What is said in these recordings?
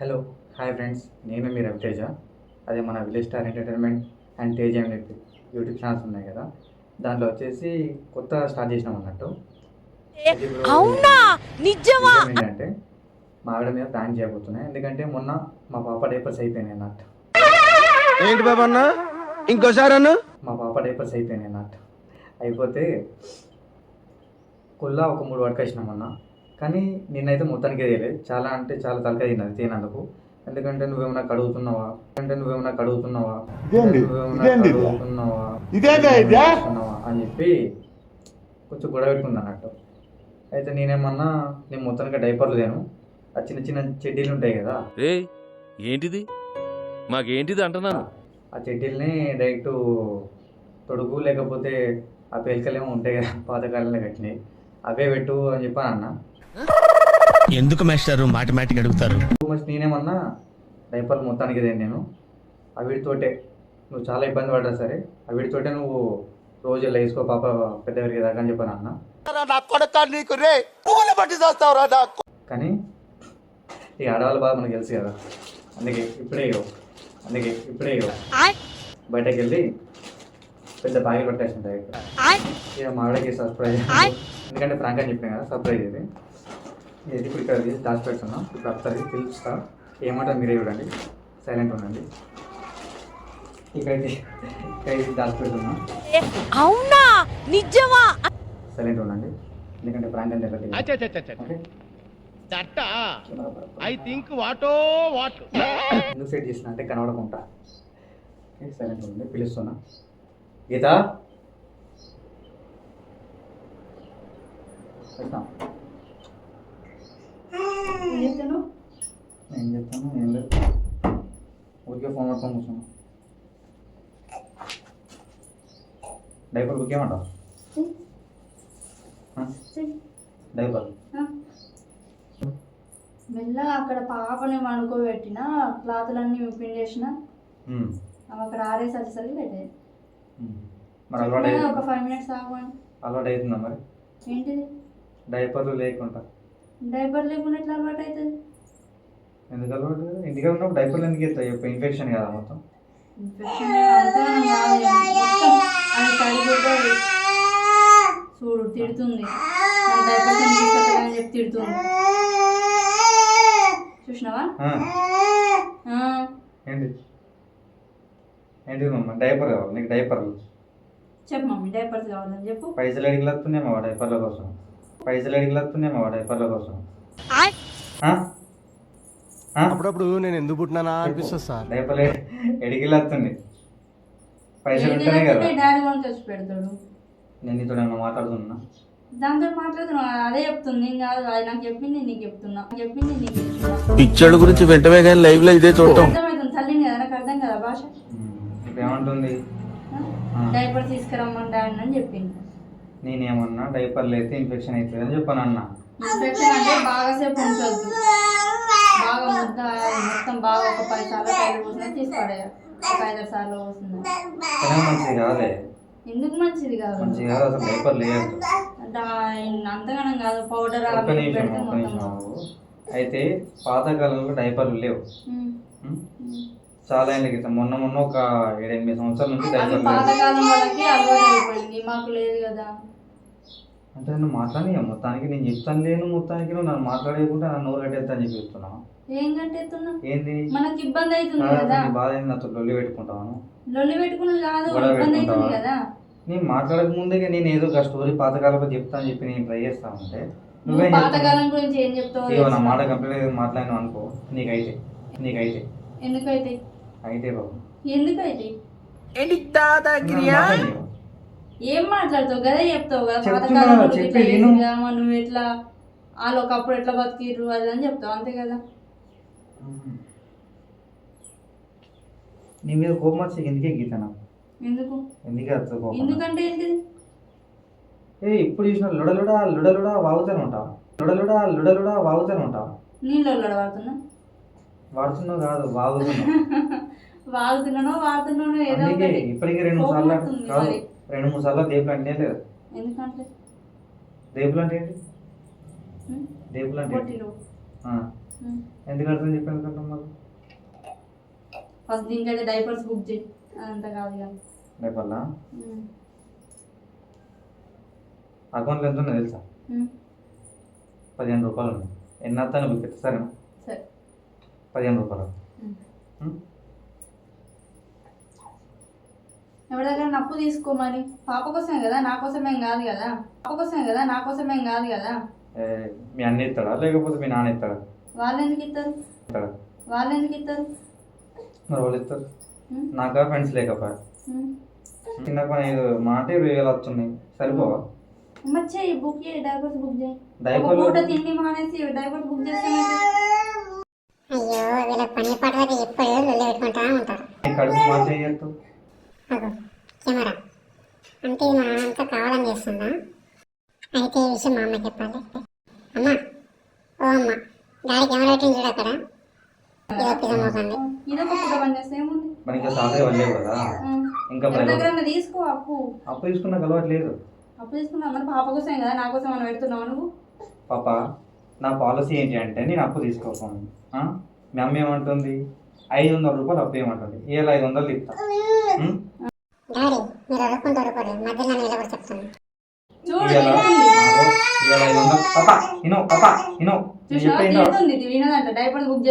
Hello hi friends. నేను మీ రవితేజ. అదే మన village star entertainment and Tej అని చెప్పి యూట్యూబ్ ఛానల్స్ ఉన్నాయి కదా. దాంట్లో వచ్చేసి కొత్త స్టార్ట్ చేసినాం అన్నట్టు. అవునా? నిజమా? విషయం ఏంటంటే మా ఆవిడ మీద ప్లాన్ చేయబోతున్నాయి. ఎందుకంటే మొన్న మా పాప డైపర్స్ అయిపోయినాయి అన్నట్టు. ఏంటి బాబా అన్న? ఇంకోసారి అన్న? మా పాప డైపర్స్ అయిపోయినాయి అన్నట్టు. అయిపోతే కుల్లా ఒక మూడు పట్టుకొచ్చినాం మొన్న కానీ నిన్నైతే మొత్తానికి వేయలేదు చాలా అంటే చాలా తలకాయ తిన్నది తినందుకు. ఎందుకంటే నువ్వేమన్నా కడుగుతున్నావా? అంటే నువ్వేమన్నా కడుగుతున్నావా? కడుగుతున్నావా? అని చెప్పి కొంచెం గొడవ పెట్టుకుంది అన్నట్టు. అయితే నేనేమన్నా నేను మొత్తానికి డైపర్లు లేను. ఆ చిన్న చిన్న చెడ్డీలు ఉంటాయి కదా. ఏంటిది? మాకేంటిది అంటున్నాను? ఆ చెడ్డీల్ని డైరెక్ట్ తొడుగు లేకపోతే ఆ పేలికలేమో ఉంటాయి కదా పాతకాలంలో కట్టినాయి అవే పెట్టు అని చెప్పాను అన్న. ఎందుకు మాస్టారు మాటమాటిక్ అడుగుతారు? మస్ట్ నేనేమన్నా డైపర్లు మొత్తానికి ఇదే నేను. ఆ వీటితోటే నువ్వు చాలా ఇబ్బంది పడ్డా సరే ఆ వీటితోటే నువ్వు రోజు ఇలా వేసుకో పాప పెద్ద పెరిగే దాకా అని చెప్పాను అన్న? నా కొడక నీకు రే పువ్వులు పట్టి చేస్తావురా నా కానీ ఈ ఆడవాళ్ళ బాధ మనకు తెలుసు కదా. అందుకే ఇప్పుడే ఇవ్వవు అందుకే ఇప్పుడే ఇవ్వవు ఆయ్! బయటకు వెళ్ళి పెద్ద బ్యాగ్ పట్టేసింది ఇక మా ఆవిడకి సర్ప్రైజ్. ఎందుకంటే ఫ్రాంక్ అని చెప్పిన కదా సర్ప్రైజ్ ఇది. ఇది ఇప్పుడు ఇక్కడ తీసి దాచి పెడుతున్నాం. ఇప్పుడు వస్తుంది పిలుస్తా. ఏమంటారు మీరే చూడండి. సైలెంట్ ఉండండి. ఇక్కడైతే ఇక్కడైతే దాచి పెడుతున్నాం. అవునా? నిజమా? సైలెంట్ ఉండండి. ఎందుకంటే తెలియదు okay. I think what what? ఎందుకు సెట్ చేసిన అంటే కనబడకుండా. ఓకే సైలెంట్ ఉండండి. పిలుస్తున్నా. గీత? ఏం చెప్తాను ఏం లేదు. ఊరికే ఫోన్ పట్టుకొని కూర్చున్నా. డైపర్ బుక్ ఏమంటావు డైపర్ మెల్లగా అక్కడ పాపని వండుకోబెట్టిన క్లాతులన్నీ పిండేసిన అవి అక్కడ ఆరేసరికి పెట్టేది. మరి అలవాటు ఒక? ఫైవ్ మినిట్స్ ఆగమని అలవాటు అవుతుందా మరి? ఏంటిది? డైపర్లు లేకుండా. డైపర్ లేకుండా ఎట్లా అలవాటు అవుతుంది? ఎందుకు అలవాటు? ఇంటికి ఉన్నప్పుడు డైపర్లు ఎందుకు చెప్పు? ఇన్ఫెక్షన్ కదా మొత్తం. ఇన్ఫెక్షన్ చూడు తిడుతుంది. చెప్పి తిడుతుంది. చూసినావా? ఏంటి? ఏంటి మమ్మ డైపర్ కావాలి నీకు డైపర్లు. చెప్పు మమ్మీ డైపర్స్ కావాలని చెప్పు. పైసలు అడిగిలత్తున్నాయి మా డైపర్ల కోసం. పైసలు అడిగిలత్తున్నాయి మా డైపర్ల కోసం? అప్పుడప్పుడు నేను ఎందుకు పుట్టినానా అనిపిస్తుంది సార్. డైపర్లు ఎడిగిలత్తుంది. పైసలు ఉంటేనే కదా. డాడీ కొని తెచ్చి పెడతాడు. నేను నీతో ఏమన్నా మాట్లాడుతున్నా? దాంతో మాట్లాడుతున్నా. అదే చెప్తుంది. నేను కాదు. అది నాకు చెప్పింది నీకు చెప్తున్నా. చెప్పింది నీకు చెప్తున్నా. గురించి వెంటనే కానీ లైవ్లో ఇదే చూడటం. అర్థమవుతుంది. తల్లిని కదా నాకు అర్థం కదా భాష? ఏమంటుంది? ఆ. డైపర్ తీసుకురమ్మని డాడీ అని చెప్పింది. నేనేమన్నా డైపర్లు అయితే ఇన్ఫెక్షన్ అవుతుంది అని చెప్పాను అన్న ఇన్ఫెక్షన్ అంటే బాగా సేపు ఉంచొద్దు. బాగా ముద్ద మొత్తం బాగా ఒక పది సార్లు కైలు పోసిన తీసుకోడేయాలి ఒక ఐదారు సార్లు మంచిది కాదే ఎందుకు మంచిది కాదు? మంచిది కాదు అసలు డైపర్ లేదు అంతగానం కాదు పౌడర్ ఒక్క నిమిషం ఒక్క నిమిషం. అయితే పాతకాలంలో డైపర్లు లేవు? చాలా ఏళ్ళ క్రితం మొన్న మొన్న ఒక ఏడెనిమిది సంవత్సరాల నుంచి డైపర్ లేదు పాతకాలం వాళ్ళకి అలవాటు అయిపోయింది. మాకు లేదు కదా. అంటే నువ్వు మాట్లాడి మొత్తానికి నేను చెప్తాను లేను మొత్తానికి నువ్వు నన్ను మాట్లాడేయకుండా నన్ను నోరు కట్టేస్తా అని చెప్పి చెప్తున్నావు. ఏం కంటెత్తున్నా ఏంది? మనకి ఇబ్బంది అవుతుంది కాదు, బాధ ఏంది? నాతో లొల్లి పెట్టుకుంటాను లొల్లి కాదు గొడవ ఇబ్బంది అవుతుంది పెట్టుకుంటావా? కదా. నేను మాట్లాడక ముందే నేను ఏదో ఒక స్టోరీ పాతకాలపు చెప్తా అని చెప్పి నేను ట్రై చేస్తా ఉంటే నువ్వు నువ్వేం పాతకాలం గురించి ఏం ఇగో నా? మాట కంప్లీట్ మాట్లాడినావు అనుకో నీకైతే నీకైతే. ఎందుకైతే? అయితే బాబు. ఎందుకైతే. ఏం మాట్లాడతావు? కదా చెప్తావు కదా ఇట్లా నువ్వు ఎట్లా వాళ్ళు ఒకప్పుడు ఎట్లా బతికిర్రు అది అని చెప్తావు అంతే కదా? నీ మీద కోపం వచ్చి ఎందుకే గీత ఎందుకు? ఎందుకే వస్తుంది కోపం? ఎందుకంటే ఏంటిది ఏ ఇప్పుడు చూసిన లుడలుడా లుడలుడా వాగుతూనే ఉంటావు? లుడలుడా లుడలుడా వాగుతూనే ఉంటావు? నీళ్ళు వాడుతున్నా? వాడుతున్నావు కాదు వాగుతున్నావు వాడుతున్నానో వాడుతున్నానో ఏదో ఇప్పటికే రెండు సార్లు కాదు. రెండు మూడు సార్లు దేపులు అంటే లేదు. ఎందుకంటే? దేపులు అంటే ఏంటి? దేపులు అంటే. ఎందుకు కడతాను చెప్పి ఎందుకు కడతాం మాకు ఫస్ట్ దీనికైతే డైపర్స్ బుక్ చేయి. అదంతా కాదు రేపల్లా ఉమ్. అకౌంట్లో ఎంత ఉందో తెలుసా. పదిహేను రూపాయలు ఉన్నాయి. ఎన్ని వస్తాను మీకు ఎత్తు సరేనా సరే. పదిహేను రూపాయలు ఉమ్. ఉం? ఎవరి దగ్గర అప్పు తీసుకోమని పాప కోసమే కదా నా కోసమేం కాదు కదా. పాప కోసమే కదా నా కోసమేం కాదు కదా. ఏ, మీ అన్న ఇస్తాడా లేకపోతే మీ నాన్న ఇస్తాడా వాళ్ళు ఎందుకు ఇస్తారు ఇస్తాడా వాళ్ళు ఎందుకు ఇస్తారు మరి వాళ్ళు ఇస్తారు? నాకా ఫ్రెండ్స్ లేకపోయా. చిన్న పని ఐదు మాట ఇరవై వేలు వస్తున్నాయి. సరిపోవా? చెయ్యి బుక్ చేయి డైపర్స్ బుక్ చేయి. డైపర్లు పూట తిండి మానేసి డైపర్స్ బుక్ చేస్తే అయ్యో వీళ్ళ పని ఎప్పుడు లొల్లి పెట్టుకుంటా ఉంటారు. కడుపు మాట చేయొద్దు అగో కెమెరా. అంటే మా నాన్నంతా కావాలని చేస్తుందా? అయితే ఈ విషయం మా అమ్మకి చెప్పాలి. అమ్మా ఓ అమ్మ డాడీ కెమెరా పెట్టింది చూడు అక్కడ. ఇది అవుతుంది మరి ఇంకా సాలరీ కదా తీసుకో అప్పు. అప్పు తీసుకున్న అలవాటు లేదు. అప్పు తీసుకున్నా మరి పాప కదా నా కోసం మనం పెడుతున్నావు నువ్వు? పాప నా పాలసీ ఏంటి అంటే నేను అప్పు తీసుకోకపోను ఆ? మీ అమ్మ ఏమంటుంది? ఐదు వందల రూపాయలు అప్పు ఏమంటుంది? ఇవాళ? ఐదు వందలు? ఇస్తా డైపర్స్ బుక్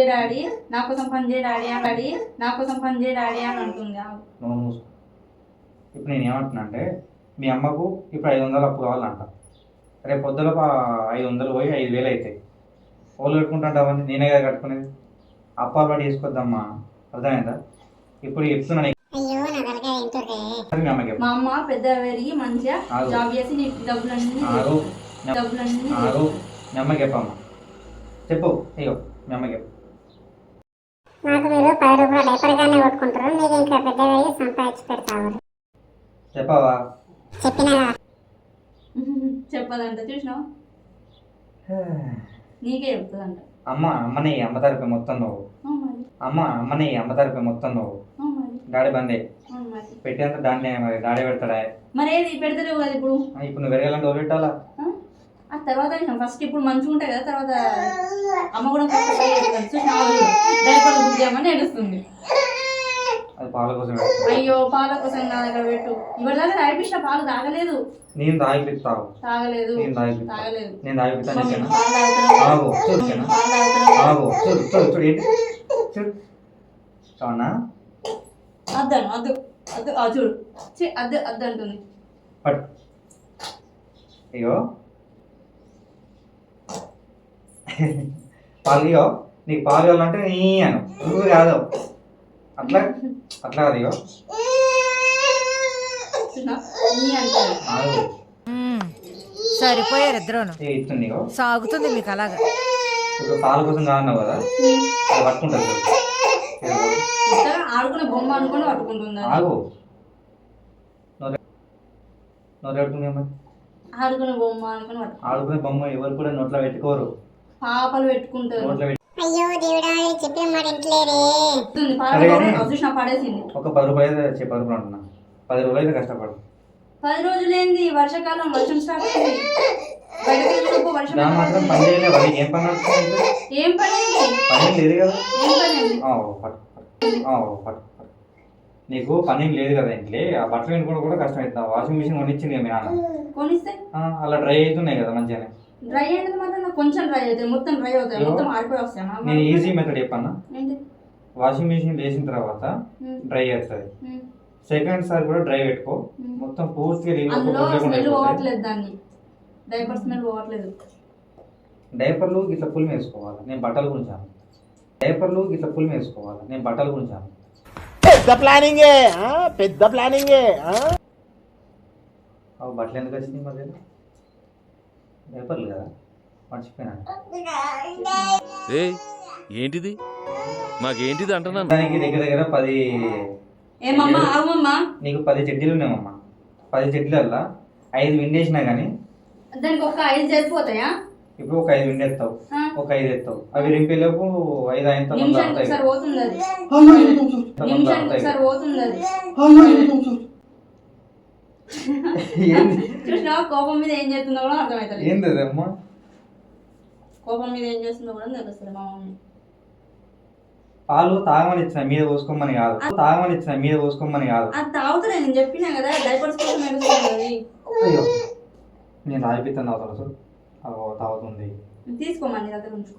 నా కోసం పని అని నా కోసం పని అని అంటుంది. ఇప్పుడు నేను ఏమంటున్నా అంటే మీ అమ్మకు ఇప్పుడు ఐదు వందలు అప్పు కావాలంట. రేపు పొద్దున పా- ఐదు వందలు పోయి ఐదు వేలు అవుతాయి. వాళ్ళు కట్టుకుంటుంటావని నేనే కదా కట్టుకునేది. అప్పాలు పడి తీసుకొద్దమ్మా. అర్థమైందా? ఇప్పుడు చెప్తున్నా నీకు. అయ్యో నా తలకాయ ఏంటోరే మీ అమ్మ పెద్ద పెరిగి మంచిగా. జాబ్ చేసి నీ డబ్బులన్నీ డబ్బులన్నీ మీ చెప్పు. అయ్యో మీ అమ్మకి చెప్పు. నాకు మీరు పది రూపాయలు డైపర్గానే కొట్టుకుంటారు. మీరు ఇంకా పెద్దగా సంపాదించి పెడతారు. చెప్పావా? చెప్పినా చెప్పదంట చూసినావు? నీకే చెప్తుందంట. అమ్మ అమ్మని అమ్మ తరపు మొత్తం నువ్వు. అమ్మ అమ్మని అమ్మ తరపు మొత్తం నువ్వు. డాడీ బందే. పెట్టేంత దాన్ని మరి డాడీ పెడతాడా? మరి ఏది పెడతలేవు కదా ఇప్పుడు? ఇప్పుడు నువ్వు పెరగాలంటే ఎవరు పెట్టాలా? ఆ? తర్వాత ఫస్ట్ ఇప్పుడు మంచిగా ఉంటాయి కదా తర్వాత అమ్మ కూడా డైపర్ బుక్ చేయమని ఏడుస్తుంది అది పాల కోసం పెడతా అయ్యో పాల కోసం నా దగ్గర పెట్టు. ఇవాళ దాకా తాగిపించిన పాలు తాగలేదు. నేను తాగిపిస్తావు తాగలేదు. నేను తాగిపిస్తా తాగలేదు. నేను తాగిపిస్తాను ఆగు చూడు ఆగు చూడు చూడు చూడు ఏంటి? చూడు. అద్దాను అద్దు అద్దు. ఆ చూడు. అద్దు అద్దు అంటుంది. పట్టు. అయ్యో. పాలు నీకు పాలు కావాలంటే నీ అను. నువ్వు కాదు. అట్లా? అట్లా ఆగు. సరిపోయారు ఇద్దరును. సాగుతుంది మీకు అలాగా. పాల కోసం కాదన్నావు కదా? అది. ఇద్దరు ఆడుకునే బొమ్మ అనుకుని పట్టుకుంటుంది అది. ఆగు. ఆడుకునే బొమ్మ అనుకుని ఆడుకునే బొమ్మ ఎవరు కూడా నోట్లో పెట్టుకోరు. పాపలు పెట్టుకుంటారు. అయ్యో దేవుడా చెప్పిన మాట ఇంట్లేరే చూసిన పడేసింది. ఒక పది రూపాయలు చెప్పి పది రూపాయలు అంటున్నా పది రూపాయలు కష్టపడు. పది రోజులేంది వర్షాకాలం వర్షం స్టార్ట్ అయింది. మాత్రం పని చేయలేదు ఏం పని ఏం పని లేదు కదా. నీకు పని లేదు కదా ఇంట్లో. ఆ బట్టలు వినుకోవడం కూడా కష్టం అవుతుంది. వాషింగ్ మిషన్ కొనిచ్చింది కదా మీ నాన్న. కొనిస్తే? ఆ, అలా డ్రై అవుతున్నాయి కదా మంచిగానే. డ్రై అయినది మాత్రం నాకు కొంచెం డ్రై అవుతాయి మొత్తం డ్రై అవుతాయి మొత్తం ఆరిపోయి వస్తాయి. నేను ఈజీ మెథడ్ చెప్పన్నా? ఏంటి? వాషింగ్ మిషన్ వేసిన తర్వాత డ్రై అవుతుంది. సెకండ్ సారి కూడా డ్రై పెట్టుకో. మొత్తం పూర్తిగా స్మెల్. పోవట్లేదు దాన్ని. డైపర్ స్మెల్ పోవట్లేదు. డైపర్లు ఇట్లా పుల్ వేసుకోవాలి. నేను బట్టలు గురించాను డైపర్లు ఇట్లా పుల్ వేసుకోవాలి. నేను బట్టలు గురించాను పెద్ద ప్లానింగే? పెద్ద ప్లానింగే బట్టలు ఎందుకు వచ్చినాయి మధ్యలో డైపర్లు కదా? మర్చిపోయినాను రే ఏంటిది? మాకేంటిది అంటున్నాను? దానికి దగ్గర దగ్గర పది ఏమమ్మా నీకు పది చెడ్డీలు ఉన్నాయమ్మా. పది చెడ్డీలల్లా ఐదు విండేసినా కానీ దానికి ఒక ఐదు సరిపోతాయా? ఇప్పుడు ఒక ఐదు విండేస్తావు? ఒక ఐదు ఎత్తావు. అవి రింపేలోపు ఐదు అయిన తర్వాత నిమిషానికి ఒకసారి పోతుంది అది నిమిషానికి. ఒకసారి పోతుంది అది ఏంది? చూసినా కోపం మీద ఏం చేస్తుందో కూడా అర్థమవుతుంది ఏంది అమ్మా? కోపం మీద ఏం చేస్తుందో కూడా తెలుస్తుంది మా మమ్మీ. పాలు తాగమని ఇచ్చిన మీద పోసుకోమని కాదు. తాగమని ఇచ్చిన మీద పోసుకోమని కాదు. అది తాగుతున్నా నేను చెప్పినా కదా డైపర్స్ కోసం ఏడుస్తుంది అయ్యో నేను తాగిపిస్తాను తాగుతాను సార్ అగో తాగుతుంది. తీసుకోమని దగ్గర ఉంచుకో.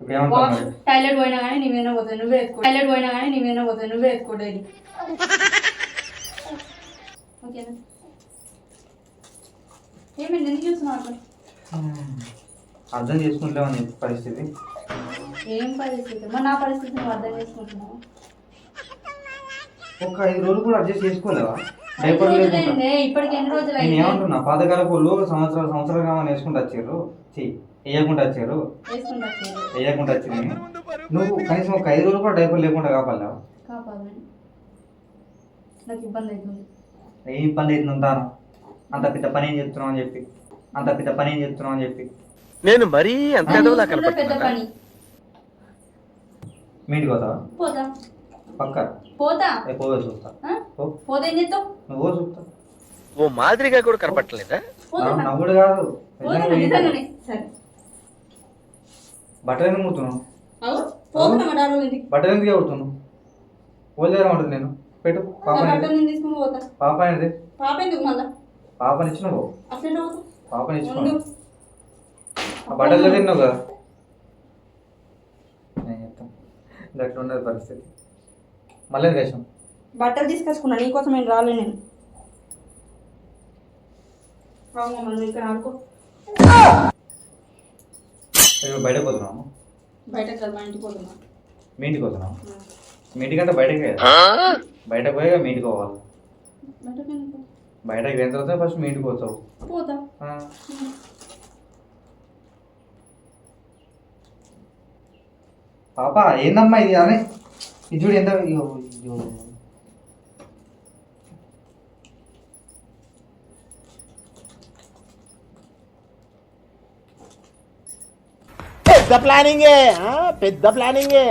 ఇప్పుడు టాయిలెట్ పోయినా కానీ నీ మీద నువ్వే ఎత్తుకో. టాయిలెట్ పోయినా కానీ నీ మీద నువ్వే ఓకేనా? ఏమైంది ఎందుకు చూస్తున్నావు అర్థం చేసుకుంటలేమని పరిస్థితి. ఏం పరిస్థితి? మరి నా పరిస్థితి నువ్వు అర్థం చేసుకుంటున్నావు? ఒక ఐదు రోజులు కూడా అడ్జస్ట్ చేసుకోలేవా? డైపర్ లేకుండా రోజులైందే ఇప్పటికి ఎన్ని రోజులు నేను అయింది ఏమంటున్నా పాతకాలపు వాళ్ళు సంవత్సరాలు సంవత్సరాలు కామని వేసుకుంటూ వచ్చారు. చెయ్యి వేయకుండా వచ్చారు. వేసుకుంటా వేయకుండా వచ్చింది. నువ్వు కనీసం ఒక ఐదు రోజులు కూడా డైపర్ లేకుండా కాపాలని నాకు ఇబ్బంది అవుతుంది. ఏం ఇబ్బంది అవుతుంది ఉంటాను అంత పెద్ద పని ఏం చెప్తున్నావు అని చెప్పి. అంత పెద్ద పని ఏం చెప్తున్నావు అని చెప్పి. నేను మరీ అంత ఎదవలా చూసుకుంటే పెద్ద కనపడుతున్నా పని. పోతావా? పోతా. పక్క? పోతా. ఏ పోవే చూస్తా. ఆ? పో. పోతే ఏం చేస్తావు? నువ్వు చూస్తా. ఓ మాదిరిగా కూడా కనపడలేదా పోతా. నా- నవ్వుడు కాదు. పోతా నిజంగా పోయి- నిజంగానే. సరే. బట్టలు ఎందుకు ముడుతున్నావు అవు పోతున్నా మా డాడీ వాళ్ళ ఇంటికి. బట్టలు ఎందుకు ఎవడుతున్నావు పోలేరా ఉంటుంది నేను? పెట్టు పాప పాప అనేది పాప ఎందుకు మళ్ళా? పాపని పోతా పాపని ఆ బట్టలు తిన్నావు కదా నేను చెప్తాను. ఉండదు పరిస్థితి. మళ్ళీ దేశం బట్టలు తీసుకొచ్చుకున్నా నీకోసం నేను రాలే నేను. బయటకు పోతున్నాము బయటకు కదా మా ఇంటికి పోతున్నా. మీ ఇంటికి పోతున్నాము మీ ఇంటికంటే బయటకి బయటకు పోయి మీ ఇంటికి పోవాలి బయటకు పోయిన తర్వాత ఫస్ట్ మీ ఇంటికి పోతావు. పోతా. పాప ఏందమ్మా ఇది? అని ఇది చూడు ఎంత. పెద్ద ప్లానింగే పెద్ద ప్లానింగే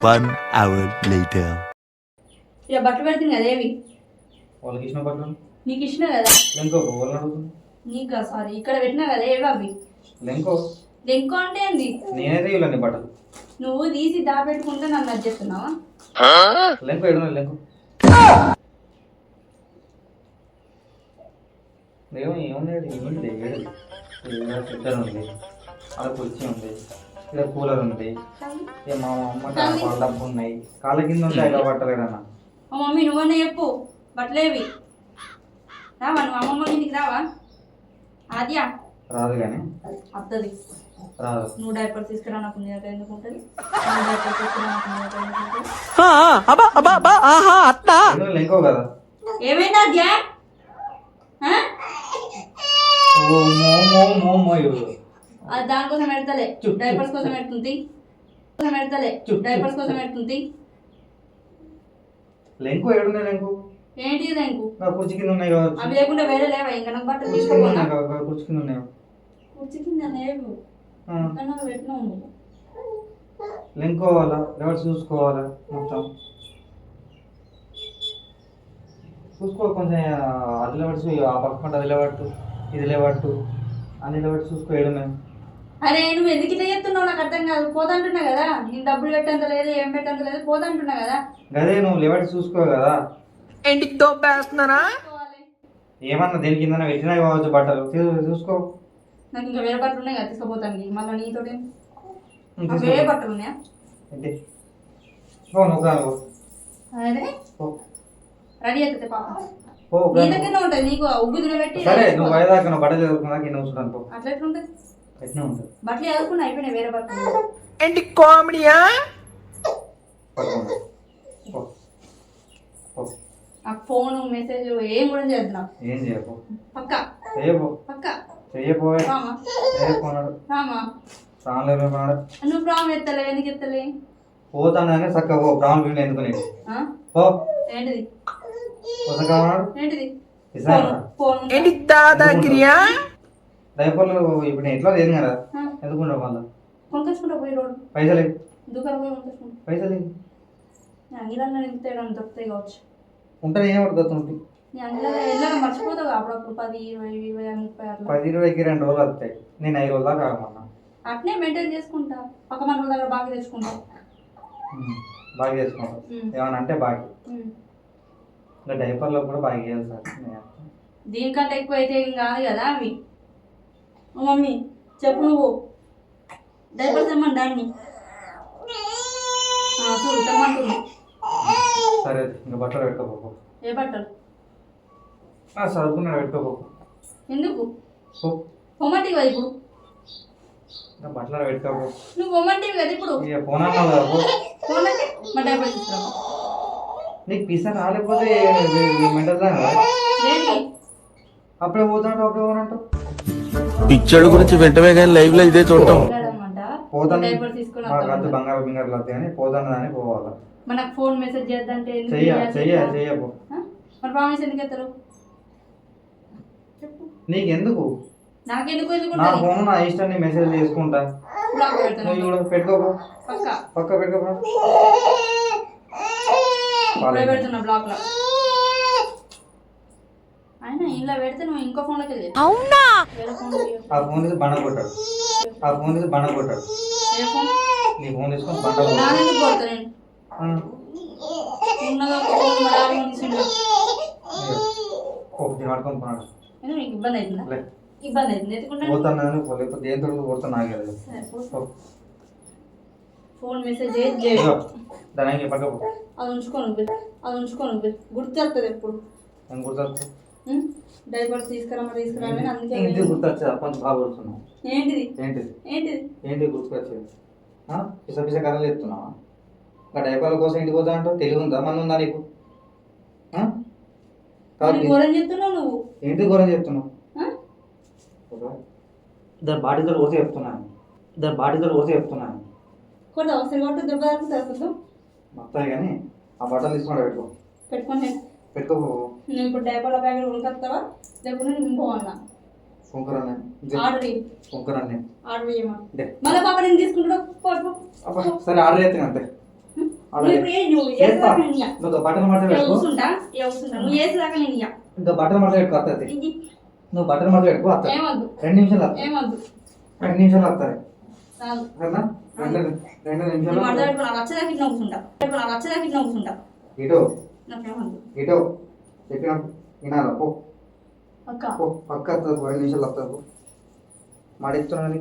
One hour later. ఇక బట్టలు పెడుతుంది కదా ఏవి? వాళ్ళకి ఇచ్చిన పట్ల నీకు ఇచ్చిన కదా? లెంకో వాళ్ళని నీకు? సారీ ఇక్కడ పెట్టినా కదా ఏవి అవి? లెంకో? లెంకో అంటే ఏంది? నేనైతే ఇవ్వలేను బట్టలు. నువ్వు తీసి దాపెట్టుకుంటే నన్ను నచ్చేస్తున్నావా లెంకో ఏడు లెంకో? ఏమో ఏముంది ఏముంది? ఏడు. ఇద్దరు ఉంది. అక్కడ కుర్చీ ఉంది. ఇక్కడ కూలర్ ఉంది ఇక మా అమ్మ డబ్బు ఉన్నాయి కాళ్ళ కింద ఉంటాయి కదా బట్టలు ఏడన్నా మా మమ్మీ నువ్వన్నా చెప్పు బట్టలేవి రావా నువ్వు అమ్మమ్మ ఇంటికి రావా ఆద్యా రాదు కానీ అత్తది రాదు నువ్వు డైపర్ తీసుకురా నాకు నీ దగ్గర ఎందుకు ఉంటుంది నువ్వు డైపర్ తీసుకురా నాకు నీ దగ్గర ఎందుకు ఉంటుంది ఏదో లెంకో కదా ఏమైంది ఆద్యా ఆ? ఓ మో మో మో మో ఇవ్వు. అది దానికోసం పెడతలే. డైపర్స్ కోసం పెడుతుంది. కోసం పెడతలే. డైపర్స్. కోసం పెడుతుంది. లెంకు ఏడున్నాయి లెంకు? ఏంటి నా కుర్చీ కింద ఉన్నాయి కావచ్చు. అవి లేకుండా వేరే లేవా? ఇంకా నాకు బట్టలు కావచ్చు, కుర్చీ కింద ఉన్నాయి. కుర్చీ కింద లేవు. పెట్టినావు నువ్వు లెంకోవాలా ఎవరు చూసుకోవాలా మొత్తం? చూసుకో కొంచెం అది లేవట్టు ఆ పక్క పంట అది లేవట్టు ఇది లేవట్టు అన్ని లేవట్టు చూసుకో ఏడున్నాయి. అరే నువ్వు ఎందుకు ఇట్లా చెప్తున్నావు? నాకు అర్థం కాదు. పోదంటున్నా కదా. నేను డబ్బులు పెట్టేంత లేదు ఏం పెట్టేంత లేదు పోదంటున్నా కదా. గదే నువ్వు లేవట్టు చూసుకో కదా. పోవాలి. ఏమన్నా దేని కింద పెట్టినా కావచ్చు బట్టలు. చూ- చూసుకో. నాకు ఇంకా వేరే బట్టలు ఉన్నాయి కదా తీసుకుపోతానికి. మళ్ళీ నీతోటి ఉం, వేరే. బట్టలు ఉన్నాయా? ఏంటి? పో నువ్వు. అదే? పో. రెడీ అవుతుంది పాప. పో నీ కాను. దగ్గరనే ఉంటుంది నీకు ఉగ్గు తినబెట్టి సరే నువ్వు నువ్వు బట్టలు చదువుకున్నాక కింద చూసుకున్నాను పో. అట్లా ఎట్లా ఉంటుంది ఎట్లా ఉంటుంది బట్టలు అయిపోయినాయి వేరే బట్టలు. పో. ఆ ఫోన్ మెసేజ్ ఏం కూడా చేద్దాం ఏం చేయపో పక్క. చేయపో పక్క. చెయ్యపోయే రామా. చేయపోనాడు రామా. ప్రాణులు ఏమన్నాడు నువ్వు ప్రాణం ఎత్తలే ఎందుకు ఎత్తలే? పోతాను చక్కగా పో ప్రాణులు వీళ్ళు ఎందుకు నీకు? ఆ? పో. ఏంటిది? ఉన్నాడు ఏంటిది? ఇస్తాను ఫోన్ డైపర్లు ఇప్పుడు నేను ఎట్లా లేదు కదా ఆ. ఎందుకు ఉండవు మళ్ళీ? కొనుకొచ్చుకుంటా పోయి పైసలు. దుకాణం పోయి కొనుకొచ్చుకుంటా. పైసలు నింపుతాయి దొరుకుతాయి కావచ్చు. ఉంటే నేను ఒకటి దొరుకుతుంది నీ అందులో వెళ్ళగా మర్చిపోతావు అప్పుడప్పుడు పది ఇరవై ఇరవై ముప్పై అట్లా. పది ఇరవైకి రెండు రోజులు వస్తాయి. నేను ఐదు రోజులు దాకా ఆగమన్నా. అట్నే మెయింటైన్ చేసుకుంటా. పక్క మన దగ్గర బాగా తెచ్చుకుంటా. బాగా చేసుకుంటాం. ఏమన్నా అంటే బాగా. ఇంకా డైపర్లో కూడా బాగా చేయాలి సార్. దీనికంటే ఎక్కువ అయితే ఏం కాదు కదా అవి. మమ్మీ చెప్పు నువ్వు డైపర్స్ తెమ్మని దాన్ని ఆ, చూడు తెమ్మంటుంది సరే ఇంకా బట్టలు పెట్టుకోపో. ఏ బట్టలు? చదువుకున్నాడు పెట్టుకోపో. ఎందుకు. పొమ్మంటివి ఇప్పుడు? బట్టలు పెట్టుకోపో. నువ్వు పొమ్మంటివి కదా ఇప్పుడు? ఫోన్ అన్నావు కదా పో. ఫోన్ అంటే మా డైపర్ తీసుకురా నీకు పిసా రాలేకపోతే మెంటల్ దాని అప్పుడే పోతాంటావు అప్పుడే పోనంటావు. పిచ్చడు గురించి వెంటనే కానీ లైవ్లో ఇదే చూడటం. పోతాను నాకు వద్దు వద్దామన్నా. బంగారు బంగారు లద్దు కానీ పోతాను అని పోవాలి. మనకు ఫోన్ మెసేజ్ చేద్దంటే ఎందుకు చెయ్య చేయాలి? చెయ్య చెయ్యపో ఆ? మరి ప్రామిస్ ఎందుకు ఎత్తారు? చెప్పు. నీకు ఎందుకు నాకెందుకు ఎందుకు నా ఉంటుంది? ఫోన్ నా ఇష్టాన్ని మెసేజ్ చేసుకుంటా. బ్లాక్ పెడతాను. నువ్వు కూడా పెట్టుకోపో పక్క. పక్క పెట్టుకోపో ఇప్పుడే పెడుతున్నా బ్లాక్లో. పెడితే నువ్వు ఇంకో ఫోన్లోకి వెళ్ళి అవునా? ఆ ఫోన్ తీసి బండ కొట్టాడు. ఆ ఫోన్ తీసి బండ కొట్టాడు. ఏ ఫోన్ నీ ఫోన్ తీసుకొని బండ కొట్టాడు. కొడతా నేను ఫోన్ మా డాడీ పోనాడు ఎందుకు నీకు ఇబ్బంది అవుతుందా? ఇబ్బంది అవుతుంది. లేకపోతే. ఫోన్ మెసేజ్ దానికి అది ఉంచుకోను బిల్ అది ఉంచుకోను బిల్ గుర్తొస్తుంది ఎప్పుడు? నేను గుర్తొచ్చు ఉం? డైపర్స్ తీసుకురమ్మా తీసుకురామని అందుకే ఇంటికి గుర్తొచ్చా కొంచెం బాగా గుర్తున్నావు ఏంటిది? ఏంటిది? ఏంటిది? ఏంటి గుర్తుకొచ్చేది? పిస పిస కథలు చెప్తున్నావా ఇంకా డైపర్ల కోసం ఇంటికి పోతా అంటావు? తెలివి ఉందా మన ఉందా నీకు ఘోరం చెప్తున్నావు నువ్వు. ఏంటి ఘోరం చెప్తున్నావు? దాని బాటితో కొడితే చెప్తున్నాను. దాని బాటితో కొడితే చెప్తున్నాను. కొడతా ఒకసారి కొట్టు దెబ్బ మొత్తం కానీ ఆ బట్టలు తీసుకొని పెట్టుకో. పెట్టుకొని నేను పెట్టుకో నువ్వు ఇప్పుడు డైపర్ల ప్యాకెట్ లేకుంటే కుంకరాన్ని ఆర్డర్. కుంకరాన్ని ఆర్డర్. మళ్ళీ పాప నేను తీసుకుంటా పో, పో. అబ్బా, సరే ఆర్డర్ చేస్తాను అంతే. నువ్వు బట్టలు మడత పెట్టుకో. బట్టలు మడత పెట్టుకో ఇయ్యి. నువ్వు బట్టలు మడత పెట్టుకో ఏమొద్దు. రెండు నిమిషాలు రెండు నిమిషాలు వస్తుంది చాలు. సరేనా? రెండు రెండు నిమిషాలు ఇటో. ఇటో చెప్పిన వినాలా? పో. పక్క. వస్తుంది నిమిషాలు వస్తుంది పో. మాట ఇస్తున్నాను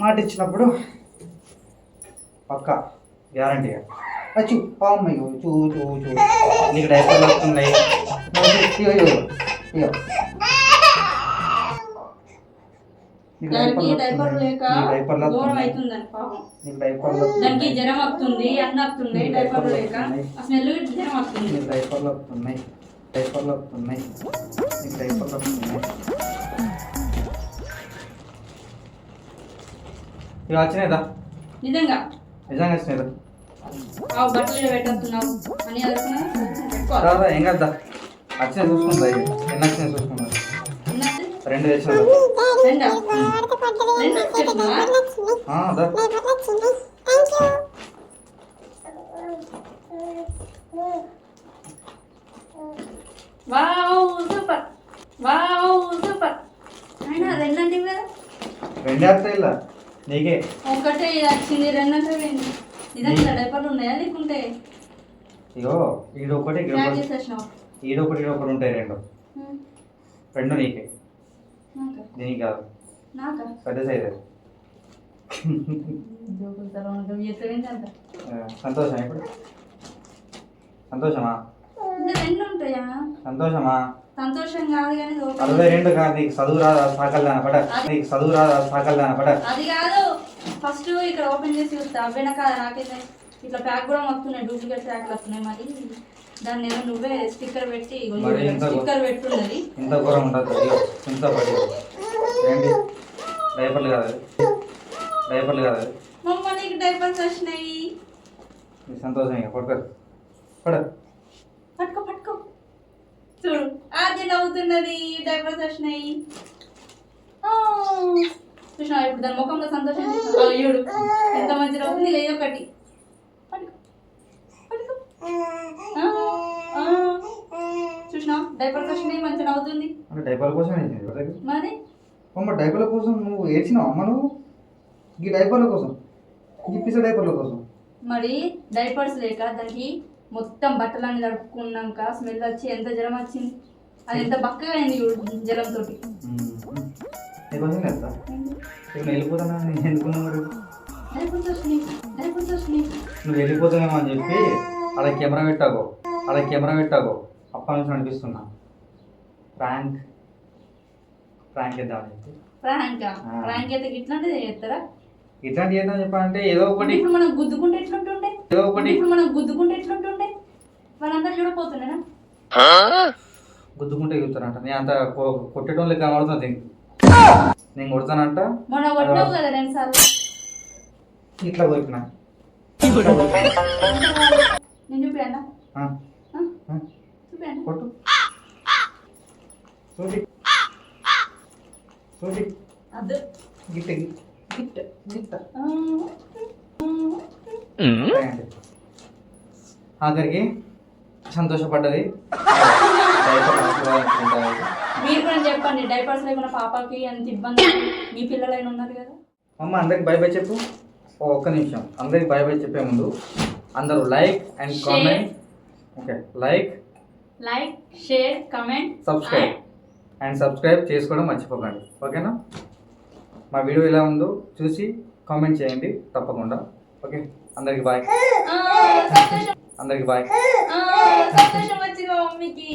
మాట ఇచ్చినప్పుడు పక్క గ్యారంటీగా అచ్చు అమ్మయ్యో చూ చూ చూ. నీకు డైపర్లు వస్తున్నాయి. ఇగో ఇగో ఇగో నీకు దానికి డైపర్లు డైపర్ వస్తున్నాయి. లేక నీకు డైపర్లు దూరం వస్తున్నాయి. అవుతుందని పాపం. నీకు డైపర్లు దానికి వస్తున్నాయి. జ్వరం వస్తుంది అన్న వస్తుంది నీకు డైపర్ డైపర్లు లేక వస్తున్నాయి. ఆ స్మెల్ జ్వరం వస్తుంది. నీకు డైపర్లు వస్తున్నాయి. డైపర్లు వస్తున్నాయి. నీకు డైపర్లు వస్తున్నాయి. ఇవి వచ్చినాయిదా నిజంగా? నిజంగా వచ్చినాయిదా ఆ బట్టలు ఈడ పెట్టేస్తున్నావు అని అనుకున్నా పెట్టుకోవాలి రాదా ఏం కదా. ఎన్ని రెండు తెచ్చిన రెండా రెండు తెచ్చేస్తున్నావా? అదా వావ్ సూపర్ వావ్ సూపర్ అయినా కదా? రెండే వస్తాయి ఇలా నీకే. ఒకటే వచ్చింది రెండంటే పోయింది నిజంగా డైపర్లు ఉన్నాయా లేకుంటే? ఇగో ఒకటి ఈడ ప్యాక్ ఒకటి చేసేసినావు? ఈడ ఒకటి ఈడ ఒకటి ఉంటాయి రెండు. రెండు నాకా. దీనికి కాదు నాకా? పెద్ద సైజ్. సంతోషం ఇప్పుడు? సంతోషమా? రెండు ఉంటాయా? సంతోషమా? సంతోషం కాదు కానీ అరవై రెండు కాదు నీకు చదువు రాదా సాకల్దాన? పడ నీకు చదువు రాదా సాకల్దాన? పడ అది కాదు. ఫస్ట్ ఇక్కడ ఓపెన్ చేసి చూస్తా. అవ్వేనా కాదు నాకైతే ఇట్లా ప్యాక్ కూడా వస్తున్నాయి డూప్లికేట్ ప్యాక్లు వస్తున్నాయి మరి. దాన్ని ఏమో నువ్వే స్టిక్కర్ పెట్టి మరి ఎంత- స్టిక్కర్ పెట్టున్నది. ఇంత ఘోరం ఉంటుంది ఇంత పడి. ఏంటి? డైపర్లు కాదు అది. డైపర్లు కాదు అది. మమ్మ నీకు డైపర్స్ వచ్చినాయి. నీకు సంతోషం ఇక పడుకో పడ. పట్టుకో పట్టుకో. చూడు అది నవ్వుతున్నది డైపర్స్ వచ్చినాయి. ఆ, ఇప్పుడు దాని ముఖంలో సంతోషం చూసినావా? ఎంత మంచి నవ్వుతుంది లేదు ఒకటి పట్టుకో పట్టుకో డైపర్స్ వచ్చినాయి మంచిగా నవ్వుతుంది అంటే డైపర్ల కోసం? మరి? అమ్మ డైపర్ల కోసం నువ్వు ఏడ్చినావు? అమ్మ నువ్వు? ఈ డైపర్ల కోసం. ఈ పిస డైపర్ల కోసం. మరి డైపర్స్ లేక దానికి మొత్తం బట్టలన్నీ తడుపుకున్నాక స్మెల్ వచ్చి ఎంత జ్వరం వచ్చింది? అది ఎంత బక్కగా అయింది డైపర్స్ వచ్చినాయి నువ్వు వెళ్ళిపోతానేమో అని చెప్పి అలా కెమెరా పెట్టాగో అలా కెమెరా పెట్టాగో అప్పటి నుంచి అనిపిస్తున్నా ప్రాంక్ ప్రాంక్ చేద్దామని చెప్పి. ప్రాంక్ ఆ. ప్రాంక్ అయితే ఇట్లాంటిది చేస్తారా? ఇట్లాంటి చేద్దాం చెప్పాలంటే ఏదో ఒకటి. ఇప్పుడు మనం గుద్దుకుంటే ఎట్లుంటుండే? ఏదో ఒకటి. ఇప్పుడు మనం గుద్దుకుంటే ఎట్లుంటుండే? వాళ్ళందరూ చూడపోతున్నానా గుద్దుకుంటే ఎగుతారంట నేను అంత కొ- కొట్టేటోళ్ళు లెక్క కనబడుతున్నా దీనికి. నేను కొడతానంట. మొన్న కొట్టావు కదా రెండు సార్లు. ఇట్లా కొరికినా నేను చూపాను కొట్టు. గిట్ట గిట్ట గిట్ట. ఆఖరికి సంతోషపడ్డది. మీరు కూడా చెప్పండి డైపర్స్ లేకుండా పాపకి ఎంత ఇబ్బంది మీ పిల్లలైనా ఉన్నారు కదా. అమ్మ అందరికి బై బై చెప్పు. ఓ ఒక్క నిమిషం. అందరికి బై బై చెప్పే ముందు అందరూ like and. Comment. Okay like like share comment subscribe. And subscribe చేసుకోవడం మర్చిపోకండి. ఓకేనా? మా వీడియో ఎలా ఉందో చూసి కామెంట్ చేయండి తప్పకుండా. ఓకే? అందరికి బాయ్. అందరికి బాయ్. సంతోషం వచ్చింది మమ్మీకి.